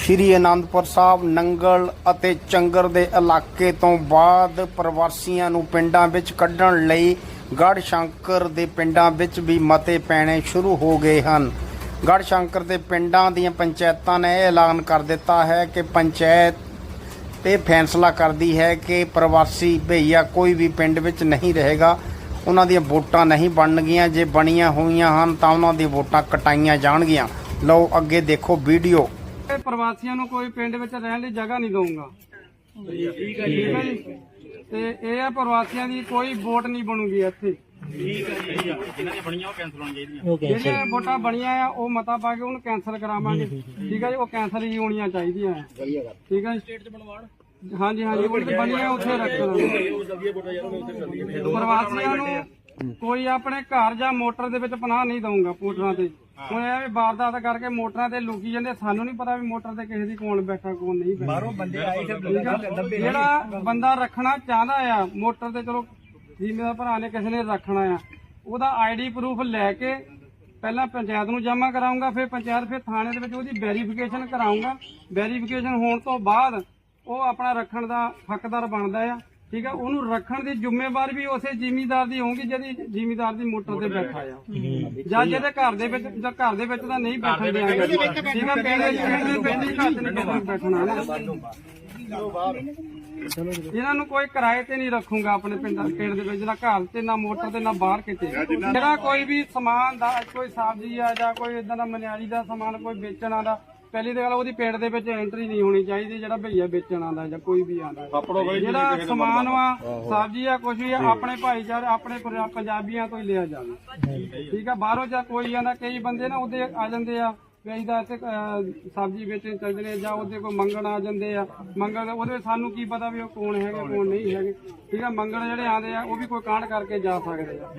ਸ਼੍ਰੀ ਅਨੰਦਪੁਰ ਸਾਹਿਬ, ਨੰਗਲ ਅਤੇ ਚੰਗਰ ਦੇ ਇਲਾਕੇ ਤੋਂ ਬਾਅਦ ਪ੍ਰਵਾਸੀਆਂ ਨੂੰ ਪਿੰਡਾਂ ਵਿੱਚ ਕੱਢਣ ਲਈ ਗੜ ਸ਼ੰਕਰ ਦੇ ਪਿੰਡਾਂ ਵਿੱਚ ਵੀ ਮਤੇ ਪੈਣੇ ਸ਼ੁਰੂ ਹੋ ਗਏ ਹਨ। ਗੜ ਸ਼ੰਕਰ ਦੇ ਪਿੰਡਾਂ ਦੀਆਂ ਪੰਚਾਇਤਾਂ ਨੇ ਇਹ ਐਲਾਨ ਕਰ ਦਿੱਤਾ ਹੈ ਕਿ ਪੰਚਾਇਤ ਇਹ ਫੈਸਲਾ ਕਰਦੀ ਹੈ ਕਿ ਪ੍ਰਵਾਸੀ ਭਈਆ ਕੋਈ ਵੀ ਪਿੰਡ ਵਿੱਚ ਨਹੀਂ ਰਹੇਗਾ। ਉਹਨਾਂ ਦੀਆਂ ਵੋਟਾਂ ਨਹੀਂ ਬਣਨਗੀਆਂ। ਜੇ ਬਣੀਆਂ ਹੋਈਆਂ ਹਨ ਤਾਂ ਉਹਨਾਂ ਦੀਆਂ ਵੋਟਾਂ ਕਟਾਈਆਂ ਜਾਣਗੀਆਂ। ਲਓ, ਅੱਗੇ ਦੇਖੋ ਵੀਡੀਓ। ਪ੍ਰਵਾਸੀਆਂ ਨੂੰ ਕੋਈ ਪਿੰਡ ਵਿੱਚ ਰਹਿਣ ਲਈ ਜਗ੍ਹਾ ਨਹੀਂ ਦਊਂਗਾ। ਠੀਕ ਹੈ ਜੀ। ਤੇ ਇਹ ਆ ਪ੍ਰਵਾਸੀਆਂ ਦੀ ਕੋਈ ਵੋਟ ਨਹੀਂ ਬਣੂਗੀ ਇੱਥੇ। ਜਿਹੜੀਆਂ ਵੋਟਾਂ ਬਣੀਆਂ ਆ ਉਹ ਮਤਾ ਪਾ ਕੇ ਉਹਨੂੰ ਕੈਨਸਲ ਕਰਾਵਾਂਗੇ। ਠੀਕ ਹੈ ਜੀ? ਉਹ ਕੈਨਸਲ ਹੀ ਹੋਣੀਆਂ ਚਾਹੀਦੀਆਂ ਆ। ਠੀਕ ਹੈ ਸਟੇਟ 'ਚ ਬਣਵਾਣ ਹਾਂਜੀ ਹਾਂਜੀ ਉਹ ਤੇ ਬਣੀਆਂ ਉੱਥੇ ਰੱਖਣਾ ਪ੍ਰਵਾਸੀਆਂ ਨੂੰ ਕੋਈ ਆਪਣੇ ਘਰ ਜਾਂ ਮੋਟਰ ਦੇ ਵਿੱਚ ਪਨਾਹ ਨਹੀਂ ਦਊਂਗਾ ਮੋਟਰਾਂ ਤੇ। ਹੁਣ ਇਹ ਵੀ ਵਾਰਦਾਤ ਕਰਕੇ ਮੋਟਰਾਂ ਤੇ ਲੁਕੀ ਜਾਂਦੇ ਸਾਨੂੰ ਨਹੀਂ ਪਤਾ ਵੀ ਮੋਟਰ ਤੇ ਕਿਸੇ ਦੀ ਕੌਣ ਬੈਠਾ ਕੌਣ ਨਹੀਂ ਬੈਠਾ। ਬਾਹਰੋਂ ਬੰਦੇ ਆਏ ਜਿਹੜਾ ਬੰਦਾ ਰੱਖਣਾ ਚਾਹੁੰਦਾ ਆ ਮੋਟਰ ਤੇ ਚਲੋ ਜ਼ਿਮੀਦਾਰ ਭਰਾ ਨੇ ਕਿਸੇ ਨੇ ਰੱਖਣਾ ਆ ਉਹਦਾ ਆਈਡੀ ਪ੍ਰੂਫ ਲੈ ਕੇ ਪਹਿਲਾਂ ਪੰਚਾਇਤ ਨੂੰ ਜਮ੍ਹਾਂ ਕਰਾਉਂਗਾ ਫਿਰ ਪੰਚਾਇਤ ਫਿਰ ਥਾਣੇ ਦੇ ਵਿੱਚ ਉਹਦੀ ਵੈਰੀਫਿਕੇਸ਼ਨ ਕਰਾਉਂਗਾ ਵੈਰੀਫਿਕੇਸ਼ਨ ਹੋਣ ਤੋਂ ਬਾਅਦ ਉਹ ਆਪਣਾ ਰੱਖਣ ਦਾ ਹੱਕਦਾਰ ਬਣਦਾ ਆ। ਠੀਕ ਆ ਉਹਨੂੰ ਰੱਖਣ ਦੀ ਜ਼ਿੰਮੇਵਾਰੀ ਵੀ ਉਸੇ ਜ਼ਿਮੀਦਾਰ ਦੀ ਹੋਊਗੀ ਜਿਹਦੀ ਜ਼ਿਮੀਦਾਰ ਦੀ ਮੋਟਰ ਤੇ ਬੈਠਾ ਆ। ਜਾਂ ਜਿਹਦੇ ਘਰ ਦੇ ਵਿੱਚ ਜਾਂ ਘਰ ਦੇ ਵਿੱਚ ਤਾਂ ਨਹੀਂ ਬੈਠਣ ਦਿਆਂਗੇ ਠੀਕ ਆ ਦੇ ਦੇ ਵਿੱਚ ਹੀ ਘਰ ਦੇ ਵਿੱਚ ਬੈਠਣਾ ਨਾ ਇਹਨਾਂ ਨੂੰ ਕੋਈ ਕਿਰਾਏ ਤੇ ਨਹੀਂ ਰੱਖੂਗਾ ਆਪਣੇ ਪਿੰਡ ਪਿੰਡ ਦੇ ਵਿੱਚ ਨਾ ਘਰ ਤੇ ਨਾ ਮੋਟਰ ਤੇ ਨਾ ਬਾਹਰ ਕਿਤੇ। ਜਿਹੜਾ ਕੋਈ ਵੀ ਸਮਾਨ ਦਾ ਕੋਈ ਸਬਜ਼ੀ ਆ ਜਾਂ ਕੋਈ ਇਦਾਂ ਦਾ ਮਨਿਆਰੀ ਦਾ ਸਮਾਨ ਕੋਈ ਵੇਚਣ ਆਂਦਾ ਪਹਿਲੀ ਤਾਂ ਗੱਲ ਉਹਦੀ ਪਿੰਡ ਦੇ ਵਿੱਚ ਐਂਟਰੀ ਨਹੀਂ ਹੋਣੀ ਚਾਹੀਦੀ ਜਿਹੜਾ ਭਈਆ ਵੇਚਣ ਆਂਦਾ ਜਾਂ ਕੋਈ ਵੀ ਆਂਦਾ ਜਿਹੜਾ ਸਮਾਨ ਵਾ ਸਬਜ਼ੀ ਆ ਕੁਝ ਵੀ ਆ ਆਪਣੇ ਭਾਈਚਾਰੇ ਆਪਣੇ ਪੰਜਾ- ਪੰਜਾਬੀਆਂ ਤੋਂ ਹੀ ਲਿਆ ਜਾਵੇ। ਠੀਕ ਆ ਬਾਹਰੋਂ ਜਾਂ ਕੋਈ ਆਂਦਾ ਕਈ ਬੰਦੇ ਨਾ ਉਹਦੇ ਆ ਜਾਂਦੇ ਆ ਵੀ ਅਸੀਂ ਤਾਂ ਇੱਥੇ ਅਹ, ਸਬਜ਼ੀ ਵੇਚਣ ਚੱਲਦੇ ਨੇ ਜਾਂ ਉਹਦੇ ਕੋਈ ਮੰਗਣ ਆ ਜਾਂਦੇ ਆ। ਮੰਗਣ ਦੇ- ਉਹਦੇ ਵਿੱਚ ਸਾਨੂੰ ਕੀ ਪਤਾ ਵੀ ਉਹ ਕੌਣ ਹੈਗੇ ਕੌਣ ਨਹੀਂ ਹੈਗੇ। ਠੀਕ ਆ ਮੰਗਣ ਜਿਹੜੇ ਆਉਂਦੇ ਆ ਉਹ ਵੀ ਕੋਈ ਕਾਂਡ ਕਰਕੇ ਜਾ ਸਕਦੇ ਆ।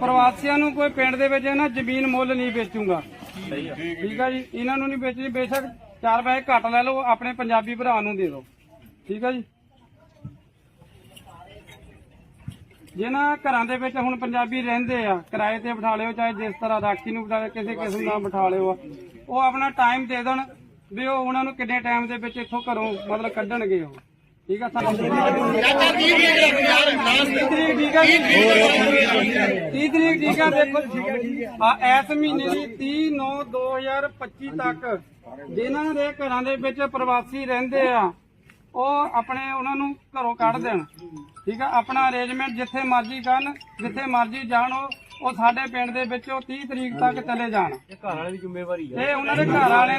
ਪ੍ਰਵਾਸੀਆਂ ਨੂੰ ਕੋਈ ਪਿੰਡ ਦੇ ਵਿੱਚ ਨਾ ਜ਼ਮੀਨ ਮੁੱਲ ਨਹੀਂ ਵੇਚੂਗਾ। ਠੀਕ ਆ ਜੀ। ਇਹਨਾਂ ਨੂੰ ਨਹੀਂ ਵੇਚਣੀ। ਬੇਸ਼ੱਕ ਚਾਰ ਪੈਸੇ ਘੱਟ ਲੈ ਲਓ ਆਪਣੇ ਪੰਜਾਬੀ ਭਰਾ ਨੂੰ ਦੇ ਦਿਓ। ਠੀਕ ਆ ਜੀ। ਜਿਹਨਾਂ ਘਰਾਂ ਦੇ ਵਿੱਚ ਹੁਣ ਪੰਜਾਬੀ ਰਹਿੰਦੇ ਆ ਕਿਰਾਏ ਤੇ ਬਿਠਾ ਲਿਓ ਚਾਹੇ ਜਿਸ ਤਰ੍ਹਾਂ ਰਾਖੀ ਨੂੰ ਬਿਠਾ ਲਿਓ ਕਿਸੇ ਕਿਸਮ ਦਾ ਬਿਠਾ ਲਿਓ ਆ। ਉਹ ਆਪਣਾ ਟਾਈਮ ਦੇ ਦੇਣ ਵੀ ਉਹ ਉਹਨਾਂ ਨੂੰ ਕਿੰਨੇ ਟਾਈਮ ਦੇ ਵਿੱਚ ਇੱਥੋਂ ਘਰੋਂ ਮਤਲਬ ਕੱਢਣਗੇ ਉਹ। ਠੀਕ ਆ ਸਾਨੂੰ ਠੀਕ ਆ ਜੀ? 30 ਤਰੀਕ ਠੀਕ ਆ ਦੇਖੋ ਆ ਇਸ ਮਹੀਨੇ ਦੀ 30 9 2025 ਤੱਕ ਜਿਨ੍ਹਾਂ ਦੇ ਘਰਾਂ ਦੇ ਵਿੱਚ ਪ੍ਰਵਾਸੀ ਰਹਿੰਦੇ ਆ ਉਹ ਆਪਣੇ ਉਹਨਾਂ ਨੂੰ ਘਰੋਂ ਕੱਢ ਦੇਣ। ਠੀਕ ਆ ਆਪਣਾ ਅਰੇਂਜਮੈਂਟ ਜਿੱਥੇ ਮਰਜ਼ੀ ਕਰਨ ਜਿੱਥੇ ਮਰਜ਼ੀ ਜਾਣ ਉਹ ਉਹ ਸਾਡੇ ਪਿੰਡ ਦੇ ਵਿੱਚ ਉਹ 30 ਤਰੀਕ ਤੱਕ ਚਲੇ ਜਾਣ। ਇਹ ਘਰ ਵਾਲੇ ਦੀ ਜ਼ਿੰਮੇਵਾਰੀ ਹੈ ਇਹ ਉਹਨਾਂ ਦੇ ਘਰ ਵਾਲਿਆਂ